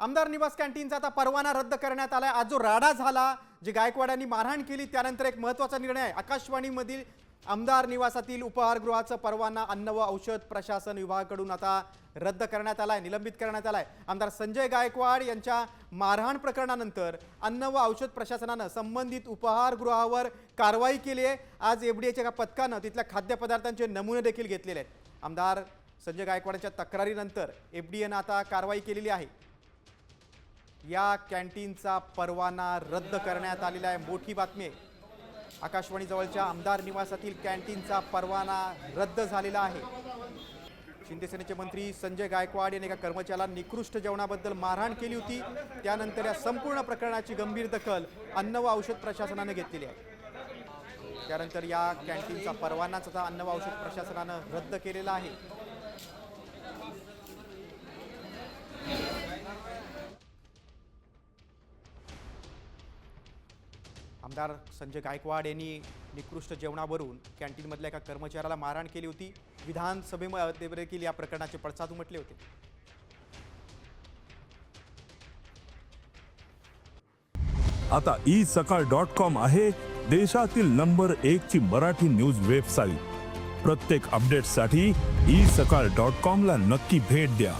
आमदार निवास कॅन्टीनचा आता परवाना रद्द करण्यात आला आज जो राडा झाला जे गायकवाडांनी मारहाण केली त्यानंतर एक महत्त्वाचा निर्णय आहे. आकाशवाणीमधील आमदार निवासातील उपहारगृहाचं परवाना अन्न व औषध प्रशासन विभागाकडून आता रद्द करण्यात आला आहे निलंबित करण्यात आला आहे आमदार संजय गायकवाड यांच्या मारहाण प्रकरणानंतर अन्न व औषध प्रशासनानं संबंधित उपहारगृहावर कारवाई केली आहे. आज एफडीएच्या एका पथकानं तिथल्या खाद्यपदार्थांचे नमुने देखील घेतलेले आहेत. आमदार संजय गायकवाडांच्या तक्रारीनंतर एफडीएनं आता कारवाई केलेली आहे. या कॅन्टीनचा परवाना रद्द करण्यात आलेला आहे. मोठी बातमी आहे. आकाशवाणीजवळच्या आमदार निवासातील कॅन्टीनचा परवाना रद्द झालेला आहे. शिंदेसेनेचे मंत्री संजय गायकवाड यांनी एका कर्मचाऱ्याला निकृष्ट जेवणाबद्दल मारहाण केली होती. त्यानंतर या संपूर्ण प्रकरणाची गंभीर दखल अन्न व औषध प्रशासनानं घेतलेली आहे. त्यानंतर या कॅन्टीनचा परवानाच अन्न व औषध प्रशासनानं रद्द केलेला आहे. आमदार संजय गायकवाड यांनी निकृष्ट जेवणावरून कॅन्टीनमधल्या एका कर्मचाऱ्याला मारहाण केली होती. विधानसभेमध्ये देखील या प्रकरणाचे पडसाद उमटले होते. आता ई सकाळ डॉट कॉम आहे देशातील नंबर एक ची मराठी न्यूज वेबसाईट. प्रत्येक अपडेटसाठी ई सकाळ डॉट कॉम ला नक्की भेट द्या.